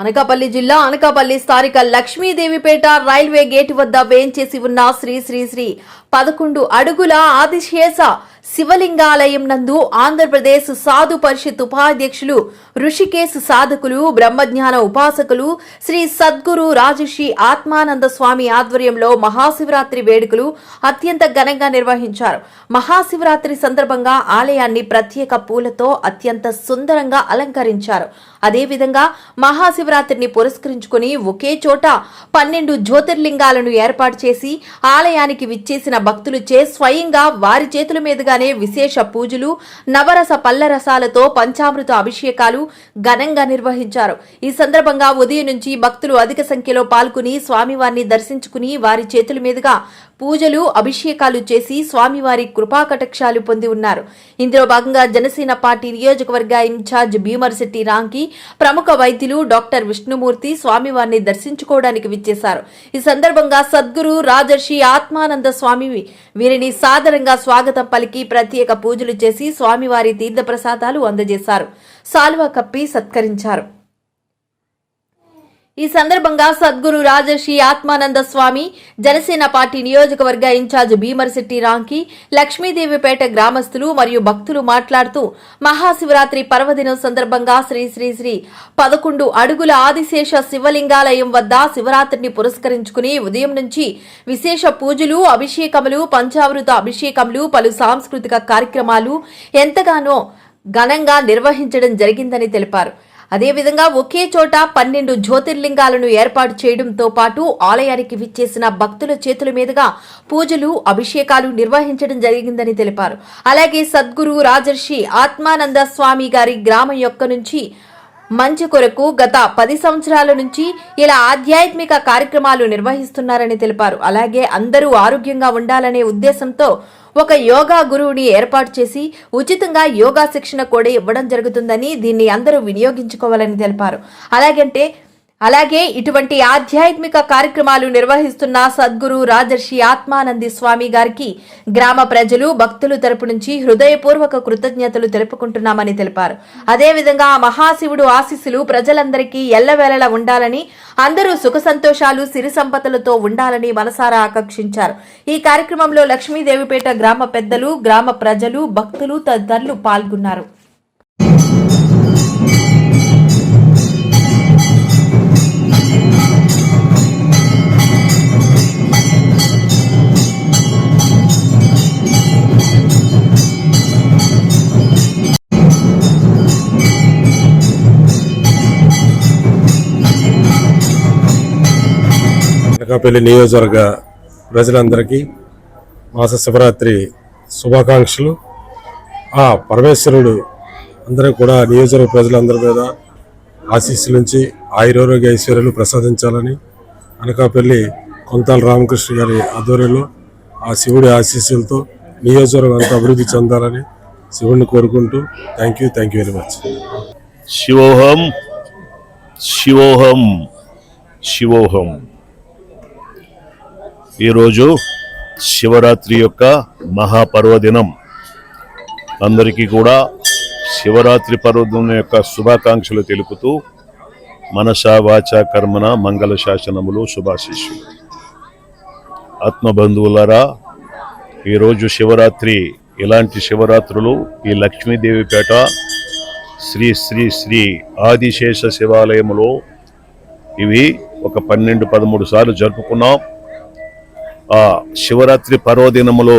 అనకాపల్లి జిల్లా అనకాపల్లి స్థానిక Lakshmidevipeta railway gate వద్ద వేయించేసి ఉన్న శ్రీ శ్రీ శ్రీ పదకొండు అడుగుల ఆదిశేష శివలింగాలయం నందు ఆంధ్రప్రదేశ్ సాధు పరిషత్ ఉపాధ్యక్షులు ఋషికేశ్ సాధకులు బ్రహ్మజ్ఞాన ఉపాసకులు శ్రీ సద్గురు రాజర్షి ఆత్మానంద స్వామి ఆధ్వర్యంలో మహాశివరాత్రి వేడుకలు అత్యంత ఘనంగా నిర్వహించారు. మహాశివరాత్రి సందర్భంగా ఆలయాన్ని ప్రత్యేక పూలతో అత్యంత సుందరంగా అలంకరించారు. అదేవిధంగా మహాశివరాత్రిని పురస్కరించుకుని ఒకే చోట పన్నెండు జ్యోతిర్లింగాలను ఏర్పాటు చేసి ఆలయానికి విచ్చేసిన భక్తులచే స్వయంగా వారి చేతుల ముందుగానే విశేష పూజలు నవరస పల్లరసాలతో పంచామృత అభిషేకాలు ఘనంగా నిర్వహించారు. ఈ సందర్భంగా ఉదయం నుంచి భక్తులు అధిక సంఖ్యలో పాల్గొని స్వామివారిని దర్శించుకుని వారి చేతుల మీదుగా పూజలు అభిషేకాలు చేసి స్వామివారి కృపాకటాక్షాలు పొంది ఉన్నారు. ఇందులో భాగంగా జనసేన పార్టీ నియోజకవర్గ ఇన్ఛార్జ్ భీమర్శెట్టి రాంకి ప్రముఖ వైద్యులు డాక్టర్ విష్ణుమూర్తి స్వామివారిని దర్శించుకోవడానికి విచ్చేశారు. ఈ సందర్భంగా సద్గురు రాజర్షి ఆత్మానంద స్వామి వీరిని సాదరంగా స్వాగతం పలికి ప్రత్యేక పూజలు చేసి స్వామివారి తీర్థప్రసాదాలు అందజేశారు. సాల్వా కప్పి సత్కరించారు. ఈ సందర్భంగా సద్గురు రాజశ్రీ ఆత్మానంద స్వామి జనసేన పార్టీ నియోజకవర్గ ఇన్ఛార్జ్ భీమర్శెట్టి రాంకి లక్ష్మీదేవిపేట గ్రామస్తులు మరియు భక్తులు మాట్లాడుతూ మహాశివరాత్రి పర్వదినం సందర్భంగా శ్రీ శ్రీ శ్రీ పదకొండు అడుగుల ఆదిశేష శివలింగాలయం వద్ద శివరాత్రిని పురస్కరించుకుని ఉదయం నుంచి విశేష పూజలు అభిషేకములు పంచామృత అభిషేకములు పలు సాంస్కృతిక కార్యక్రమాలు ఎంతగానో ఘనంగా నిర్వహించడం జరిగిందని తెలిపారు. అదేవిధంగా ఒకే చోట పన్నెండు జ్యోతిర్లింగాలను ఏర్పాటు చేయడంతో పాటు ఆలయానికి విచ్చేసిన భక్తుల చేతుల మీదుగా పూజలు అభిషేకాలు నిర్వహించడం జరిగిందని తెలిపారు. అలాగే సద్గురు రాజర్షి ఆత్మానంద స్వామి గారి గ్రామం యొక్క నుంచి మంచి కొరకు గత పది సంవత్సరాల నుంచి ఇలా ఆధ్యాత్మిక కార్యక్రమాలు నిర్వహిస్తున్నారని తెలిపారు. అలాగే అందరూ ఆరోగ్యంగా ఉండాలనే ఉద్దేశంతో ఒక యోగా గురువుని ఏర్పాటు చేసి ఉచితంగా యోగా శిక్షణ కూడా ఇవ్వడం జరుగుతుందని దీన్ని అందరూ వినియోగించుకోవాలని తెలిపారు. అలాగంటే అలాగే ఇటువంటి ఆధ్యాత్మిక కార్యక్రమాలు నిర్వహిస్తున్న సద్గురు రాజర్షి ఆత్మానంది స్వామి గారికి గ్రామ ప్రజలు భక్తులు తరపు నుంచి హృదయపూర్వక కృతజ్ఞతలు తెలుపుకుంటున్నామని తెలిపారు. అదేవిధంగా మహాశివుడు ఆశీస్సులు ప్రజలందరికీ ఎల్లవేళలా ఉండాలని అందరూ సుఖ సంతోషాలు సిరి సంపదలతో ఉండాలని మనసారా ఆకాంక్షించారు. ఈ కార్యక్రమంలో లక్ష్మీదేవిపేట గ్రామ పెద్దలు గ్రామ ప్రజలు భక్తులు తదితరులు పాల్గొన్నారు. అనకాపల్లి నియోజకవర్గ ప్రజలందరికీ మాస శివరాత్రి శుభాకాంక్షలు. ఆ పరమేశ్వరుడు అందరూ కూడా నియోజకవర్గ ప్రజలందరి మీద ఆశీస్సులుంచి ఆయురారోగ్య ఐశ్వర్యాలు ప్రసాదించాలని అనకాపల్లి కొంతాల రామకృష్ణ గారి ఆధ్వర్యంలో ఆ శివుడి ఆశీస్సులతో నియోజకవర్గం అంతా అభివృద్ధి చెందాలని శివుడిని కోరుకుంటూ thank you thank you very much శివోహం శివోహం శివోహం. ఈరోజు శివరాత్రి యొక్క మహాపర్వదినం. అందరికీ కూడా శివరాత్రి పర్వదినం యొక్క శుభాకాంక్షలు తెలుపుతూ మనసా వాచ కర్మన మంగళ శాసనములు శుభాశిష్యులు. ఆత్మబంధువులారా ఈరోజు శివరాత్రి ఇలాంటి శివరాత్రులు ఈ లక్ష్మీదేవిపేట శ్రీ శ్రీ శ్రీ ఆదిశేష శివాలయములో ఇవి ఒక పన్నెండు పదమూడు సార్లు జరుపుకున్నాం. ఆ శివరాత్రి పర్వదినములో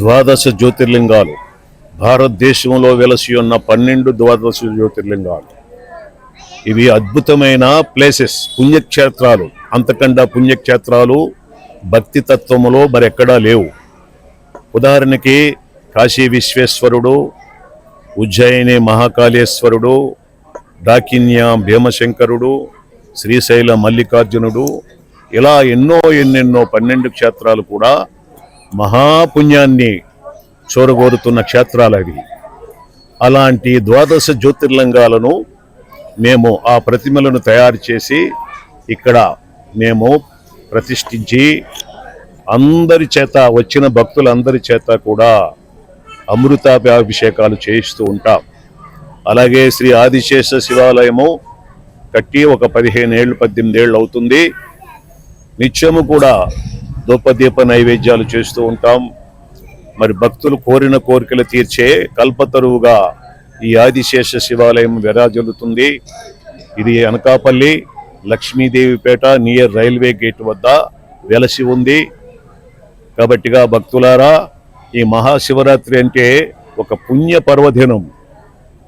ద్వాదశ జ్యోతిర్లింగాలు భారతదేశంలో వెలసి ఉన్న పన్నెండు ద్వాదశ జ్యోతిర్లింగాలు. ఇవి అద్భుతమైన ప్లేసెస్ పుణ్యక్షేత్రాలు. అంతకండా పుణ్యక్షేత్రాలు భక్తి తత్వములో మరెక్కడా లేవు. ఉదాహరణకి కాశీ విశ్వేశ్వరుడు ఉజ్జయిని మహాకాళేశ్వరుడు డాకిన్య భీమశంకరుడు శ్రీశైల మల్లికార్జునుడు ఇలా ఎన్నో ఎన్నెన్నో పన్నెండు క్షేత్రాలు కూడా మహాపుణ్యాన్ని చూరగోరుతున్న క్షేత్రాలు అవి. అలాంటి ద్వాదశ జ్యోతిర్లింగాలను మేము ఆ ప్రతిమలను తయారు చేసి ఇక్కడ మేము ప్రతిష్ఠించి అందరి చేత వచ్చిన భక్తులందరి చేత కూడా అమృతాభిషేకాలు చేయిస్తూ ఉంటాం. అలాగే శ్రీ ఆదిశేష శివాలయము కట్టి ఒక పదిహేను ఏళ్ళు పద్దెనిమిది ఏళ్ళు అవుతుంది. నిత్యము కూడా ధూపదీప నైవేద్యాలు చేస్తూ ఉంటాం. మరి భక్తులు కోరిన కోరికలు తీర్చే కల్పతరువుగా ఈ ఆదిశేష శివాలయం విరాజిల్లుతుంది. ఇది Anakapalli Lakshmidevipeta near railway gate వద్ద వెలసి ఉంది. కాబట్టిగా భక్తులారా ఈ మహాశివరాత్రి అంటే ఒక పుణ్య పర్వదినం.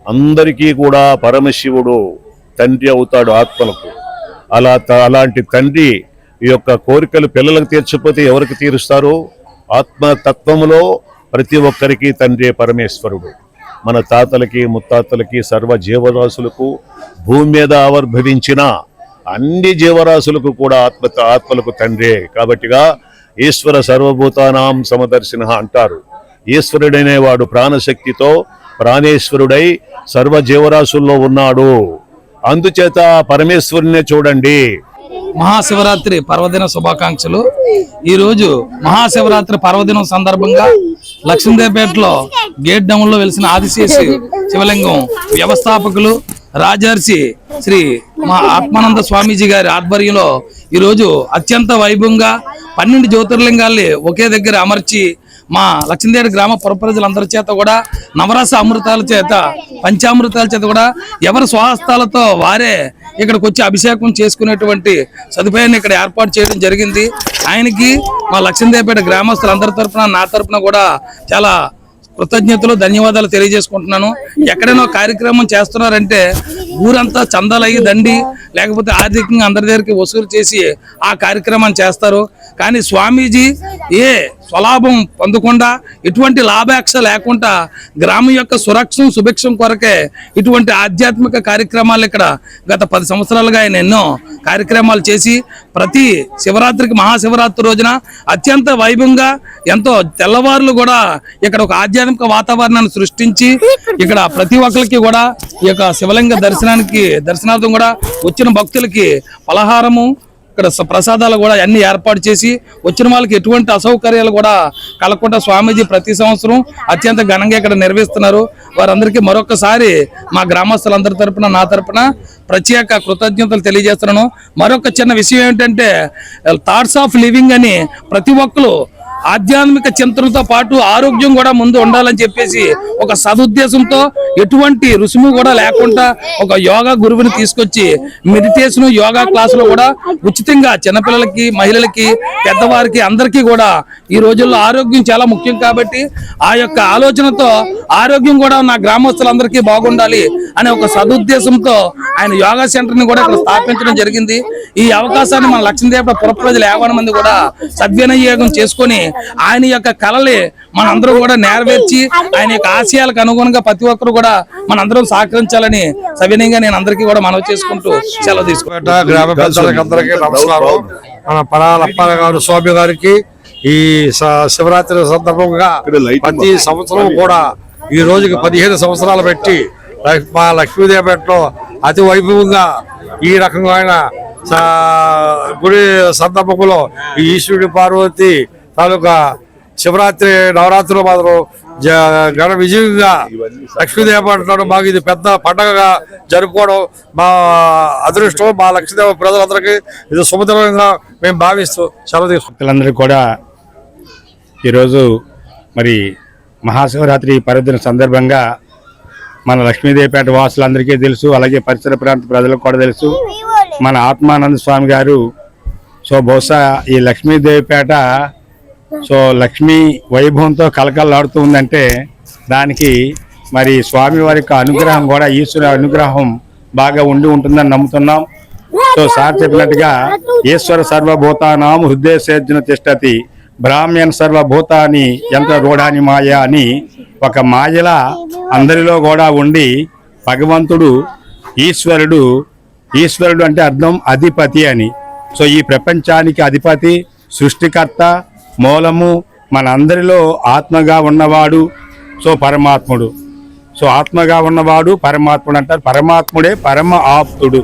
అందరికీ కూడా పరమశివుడు తండ్రి అవుతాడు ఆత్మలకు. అలా త- అలాంటి తండ్రి ఈ యొక్క కోరికలు పిల్లలకు తీర్చకపోతే ఎవరికి తీరుస్తారు ఆత్మతత్వంలో ప్రతి ఒక్కరికి తండ్రి పరమేశ్వరుడు. మన తాతలకి ముత్తాతలకి సర్వ జీవరాశులకు భూమి మీద ఆవిర్భవించిన అన్ని జీవరాశులకు కూడా ఆత్మ ఆత్మలకు తండ్రే. కాబట్టిగా ఈశ్వర సర్వభూతానాం సమదర్శిన అంటారు. ఈశ్వరుడనేవాడు ప్రాణశక్తితో ప్రాణేశ్వరుడై సర్వ జీవరాశుల్లో ఉన్నాడు. అందుచేత పరమేశ్వరునే చూడండి. మహాశివరాత్రి పర్వదిన శుభాకాంక్షలు. ఈరోజు మహాశివరాత్రి పర్వదినం సందర్భంగా లక్ష్మీదేవిపేటలో గేట్ డౌన్లో వెలిసిన ఆదిశేషి శివలింగం వ్యవస్థాపకులు రాజర్షి శ్రీ మా ఆత్మానంద స్వామీజీ గారి ఆధ్వర్యంలో ఈ రోజు అత్యంత వైభవంగా పన్నెండు జ్యోతిర్లింగాల్ని ఒకే దగ్గర అమర్చి మా లక్ష్మీదేవి గ్రామ పురప్రజలందరి చేత కూడా నవరస అమృతాల చేత పంచామృతాల చేత కూడా ఎవరి స్వహస్తాలతో వారే ఇక్కడికి వచ్చి అభిషేకం చేసుకునేటువంటి సదుపాయాన్ని ఇక్కడ ఏర్పాటు చేయడం జరిగింది. ఆయనకి మా లక్ష్మీదేవిపేట గ్రామస్తులందరి తరఫున నా తరపున కూడా చాలా కృతజ్ఞతలు ధన్యవాదాలు తెలియజేసుకుంటున్నాను. ఎక్కడైనా కార్యక్రమం చేస్తున్నారంటే ఊరంతా చందాలయ్యి దండి లేకపోతే ఆర్థికంగా అందరి దగ్గరికి వసూలు చేసి ఆ కార్యక్రమాన్ని చేస్తారు. కానీ స్వామీజీ ఏ స్వలాభం పొందకుండా ఎటువంటి లాభాక్ష లేకుండా గ్రామం యొక్క సురక్షం సుభిక్షం కొరకే ఇటువంటి ఆధ్యాత్మిక కార్యక్రమాలు ఇక్కడ గత పది సంవత్సరాలుగా ఆయన ఎన్నో కార్యక్రమాలు చేసి ప్రతి శివరాత్రికి మహాశివరాత్రి రోజున అత్యంత వైభవంగా ఎంతో తెల్లవారులు కూడా ఇక్కడ ఒక ఆధ్యాత్మిక వాతావరణాన్ని సృష్టించి ఇక్కడ ప్రతి ఒక్కరికి కూడా ఈ యొక్క శివలింగ దర్శనానికి దర్శనార్థం కూడా వచ్చిన భక్తులకి పలహారము ఇక్కడ ప్రసాదాలు కూడా అన్ని ఏర్పాటు చేసి వచ్చిన వాళ్ళకి ఎటువంటి అసౌకర్యాలు కూడా కలగకుండా స్వామీజీ ప్రతి సంవత్సరం అత్యంత ఘనంగా ఇక్కడ నిర్వహిస్తున్నారు. వారందరికీ మరొకసారి మా గ్రామస్తులందరి తరపున నా తరపున ప్రత్యేక కృతజ్ఞతలు తెలియజేస్తున్నాను. మరొక చిన్న విషయం ఏంటంటే థాట్స్ ఆఫ్ లివింగ్ అని ప్రతి ఒక్కరు ఆధ్యాత్మిక చింతనతో పాటు ఆరోగ్యం కూడా ముందు ఉండాలని చెప్పేసి ఒక సదుద్దేశంతో ఎటువంటి రుసుము కూడా లేకుండా ఒక యోగా గురువుని తీసుకొచ్చి మెడిటేషన్ యోగా క్లాసులు కూడా ఉచితంగా చిన్నపిల్లలకి మహిళలకి పెద్దవారికి అందరికీ కూడా ఈ రోజుల్లో ఆరోగ్యం చాలా ముఖ్యం కాబట్టి ఆ యొక్క ఆలోచనతో ఆరోగ్యం కూడా నా గ్రామస్తులందరికీ బాగుండాలి అనే ఒక సదుద్దేశంతో ఆయన యోగా సెంటర్ని కూడా ఇక్కడ స్థాపించడం జరిగింది. ఈ అవకాశాన్ని మన లక్ష్మీదేవ పుర ప్రజలు యాభై మంది కూడా సద్వినియోగం చేసుకొని ఆయన యొక్క కళని మనందరం కూడా నెరవేర్చి ఆయన యొక్క ఆశయాలకు అనుగుణంగా ప్రతి ఒక్కరు కూడా మనందరం సహకరించాలని సవినయంగా నేను అందరికీ కూడా మనవి చేసుకుంటూ సెలవు తీసుకుంటాను పేట గ్రామ పెద్దలకి అందరికీ నమస్కారం. మన పరాలప్పాల గారు స్వామి గారికి ఈ శివరాత్రి సందర్భంగా ప్రతి సంవత్సరం కూడా ఈ రోజుకి పదిహేను సంవత్సరాలు పెట్టి మా లక్ష్మీదేవిపేటలో అతి వైభవంగా ఈ రకమైన స- గుడి సందర్భంలో ఈ ఈశ్వరుడి పార్వతి తాలూకా శివరాత్రి నవరాత్రులు మాత్రం జ- ఘన విజయంగా లక్ష్మీదేవి అంటున్నాడు మాకు ఇది పెద్ద పండగగా జరుపుకోవడం మా అదృష్టం మా లక్ష్మీదేవ ప్రజలందరికీ ఇది సుమధురంగా మేము భావిస్తూ సెలవు తీసుకుంటాం కూడా ఈరోజు మరి మహాశివరాత్రి పర్వదిన సందర్భంగా మన లక్ష్మీదేవిపేట వాసులందరికీ తెలుసు అలాగే పరిసర ప్రాంత ప్రజలకు కూడా తెలుసు. మన ఆత్మానంద స్వామి గారు సో బహుశా ఈ లక్ష్మీదేవిపేట సో లక్ష్మీ వైభవంతో కలకలాడుతూ ఉందంటే దానికి మరి స్వామి వారి యొక్క అనుగ్రహం కూడా ఈశ్వర అనుగ్రహం బాగా ఉండి ఉంటుందని నమ్ముతున్నాం. సో సార్ చెప్పినట్టుగా ఈశ్వర సర్వభూతానాం హృదయసేర్జున తిష్టతి బ్రాహ్మణ సర్వభూతాన్ని ఎంత రూఢాని మాయ అని ఒక మాయల అందరిలో కూడా ఉండి భగవంతుడు ఈశ్వరుడు ఈశ్వరుడు అంటే అర్థం అధిపతి అని. సో ఈ ప్రపంచానికి అధిపతి సృష్టికర్త మూలము మనందరిలో ఆత్మగా ఉన్నవాడు సో పరమాత్ముడు. సో ఆత్మగా ఉన్నవాడు పరమాత్ముడు అంటారు. పరమాత్ముడే పరమ ఆప్తుడు.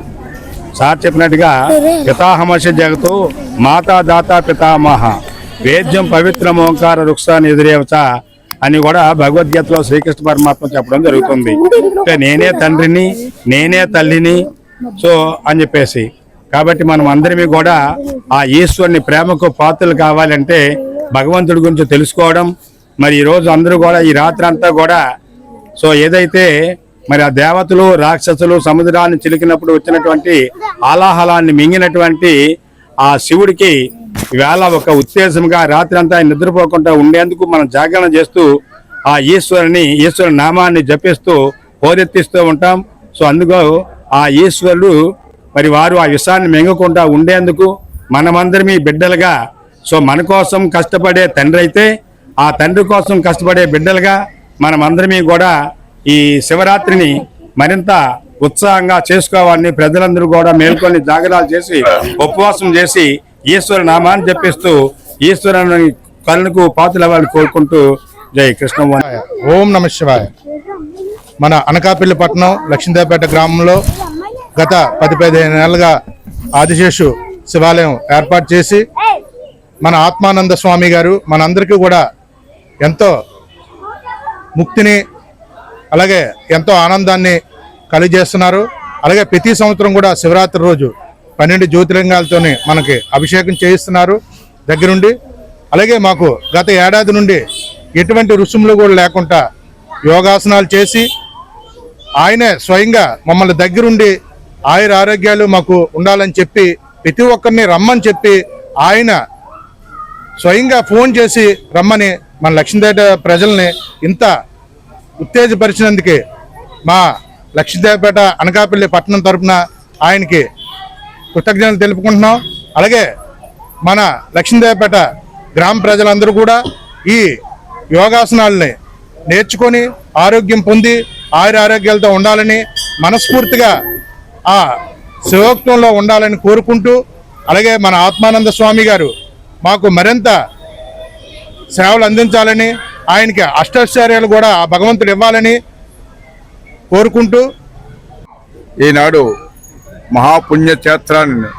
సార్ చెప్పినట్టుగా పితాహమశ జగతో మాతా దాత పితామహ. వేద్యం పవిత్రం ఓంకార వృక్షాన్ని ఎదురేవచ అని కూడా భగవద్గీతలో శ్రీకృష్ణ పరమాత్మ చెప్పడం జరుగుతుంది. అంటే నేనే తండ్రిని నేనే తల్లిని సో అని చెప్పేసి. కాబట్టి మనం అందరిమీ కూడా ఆ ఈశ్వరుని ప్రేమకు పాత్రలు కావాలంటే భగవంతుడి గురించి తెలుసుకోవడం మరి ఈరోజు రోజు అందరూ కూడా ఈ రాత్రి అంతా కూడా సో ఏదైతే మరి ఆ దేవతలు రాక్షసులు సముద్రాన్ని చిలికినప్పుడు వచ్చినటువంటి ఆలాహలాన్ని మింగినటువంటి ఆ శివుడికి వేళ ఒక ఉత్తేజంగా రాత్రి అంతా నిద్రపోకుండా ఉండేందుకు మనం జాగరణ చేస్తూ ఆ ఈశ్వరుని ఈశ్వరు నామాన్ని జపిస్తూ హోరెత్తిస్తూ ఉంటాం. సో అందుకు ఆ ఈశ్వరుడు మరి వారు ఆ విషాన్ని మింగకుండా ఉండేందుకు మనమందరమీ బిడ్డలుగా సో మన కోసం కష్టపడే తండ్రి అయితే ఆ తండ్రి కోసం కష్టపడే బిడ్డలుగా మనమందరమీ కూడా ఈ శివరాత్రిని మరింత ఉత్సాహంగా చేసుకోవాలని ప్రజలందరూ కూడా మేల్కొని జాగ్రత్తలు చేసి ఉపవాసం చేసి ఈశ్వర నామాన్ని చెప్పిస్తూ ఈశ్వరుని కరుణకు పాతులవ్వాలని కోరుకుంటూ జై కృష్ణ ఓం నమ శివాయ. మన అనకాపల్లి పట్టణం లక్ష్మీదేవపేట గ్రామంలో గత పది పదిహేను నెలలుగా ఆదిశేషు శివాలయం ఏర్పాటు చేసి మన ఆత్మానంద స్వామి గారు మనందరికీ కూడా ఎంతో ముక్తిని అలాగే ఎంతో ఆనందాన్ని కలిగజేస్తున్నారు. అలాగే ప్రతి సంవత్సరం కూడా శివరాత్రి రోజు పన్నెండు జ్యోతిలింగాలతోని మనకి అభిషేకం చేయిస్తున్నారు దగ్గరుండి. అలాగే మాకు గత ఏడాది నుండి ఎటువంటి రుసుములు కూడా లేకుండా యోగాసనాలు చేసి ఆయనే స్వయంగా మమ్మల్ని దగ్గరుండి ఆయుర ఆరోగ్యాలు మాకు ఉండాలని చెప్పి ప్రతి ఒక్కరిని రమ్మని చెప్పి ఆయన స్వయంగా ఫోన్ చేసి రమ్మని మన లక్ష్మీదేవ ప్రజల్ని ఇంత ఉత్తేజపరిచినందుకే మా లక్ష్మీదేవపేట అనకాపల్లి పట్టణం తరఫున ఆయనకి కృతజ్ఞతలు తెలుపుకుంటున్నాం. అలాగే మన లక్ష్మీదేవపేట గ్రామ ప్రజలందరూ కూడా ఈ యోగాసనాలని నేర్చుకొని ఆరోగ్యం పొంది ఆయుర ఆరోగ్యాలతో ఉండాలని మనస్ఫూర్తిగా ఆ శివోక్తంలో ఉండాలని కోరుకుంటూ అలాగే మన ఆత్మానంద స్వామి గారు మాకు మరింత సేవలు అందించాలని ఆయనకి అష్టాశ్చర్యాలు కూడా ఆ భగవంతుడు ఇవ్వాలని కోరుకుంటూ ఈనాడు మహాపుణ్యక్షేత్రాన్ని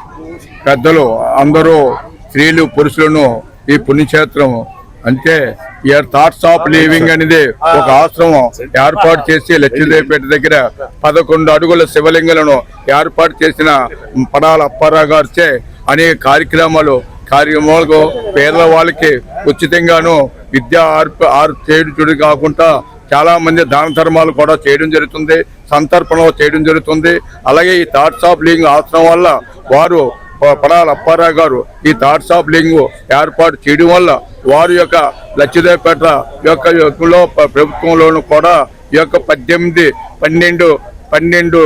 పెద్దలు అందరూ స్త్రీలు పురుషులను ఈ పుణ్యక్షేత్రం అంటే ఇయర్ థాట్స్ ఆఫ్ లివింగ్ అనేది ఒక ఆశ్రమం. ఏర్పాటు చేసి లక్ష్మీదేవిపేట దగ్గర పదకొండు అడుగుల శివలింగాలను ఏర్పాటు చేసిన పడాల అప్పారావు గారిచే అనేక కార్యక్రమాలు కార్యక్రమాలకు పేదవాళ్ళకి ఉచితంగాను విద్య ఆర్ప ఆర్ చేయడం కాకుండా చాలా మంది దాన ధర్మాలు కూడా చేయడం జరుగుతుంది సంతర్పణ చేయడం జరుగుతుంది. అలాగే ఈ థాట్స్ ఆఫ్ లింగ్ ఆశ్రమం వల్ల వారు పడాల అప్పారావు గారు ఈ థాట్స్ ఆఫ్ లింగ్ ఏర్పాటు చేయడం వల్ల వారి యొక్క లచ్చిదేపేట యొక్క యొక్కలో ప్రభుత్వంలోనూ ప్రభుత్వంలోను కూడా ఈ యొక్క పద్దెనిమిది పన్నెండు పన్నెండు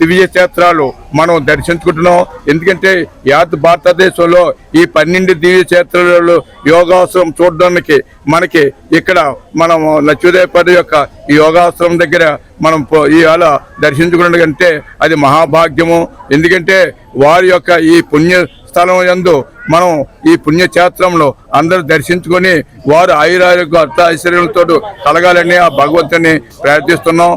దివ్య క్షేత్రాలు మనం దర్శించుకుంటున్నాం. ఎందుకంటే యాత్ భారతదేశంలో ఈ పన్నెండు దివ్య క్షేత్రాలు యోగాశ్రమం చూడడానికి మనకి ఇక్కడ మనం లక్ష్మీదేవిపేట యొక్క ఈ యోగాశ్రమం దగ్గర మనం పో- ఇవాళ దర్శించుకున్నది అది మహాభాగ్యము. ఎందుకంటే వారి యొక్క ఈ పుణ్య స్థలం యందు మనం ఈ పుణ్యక్షేత్రంలో అందరూ దర్శించుకొని వారు ఆయురారోగ్య అర్థ ఐశ్వర్యంతో కలగాలని ఆ భగవంతుని ప్రార్థిస్తున్నాం.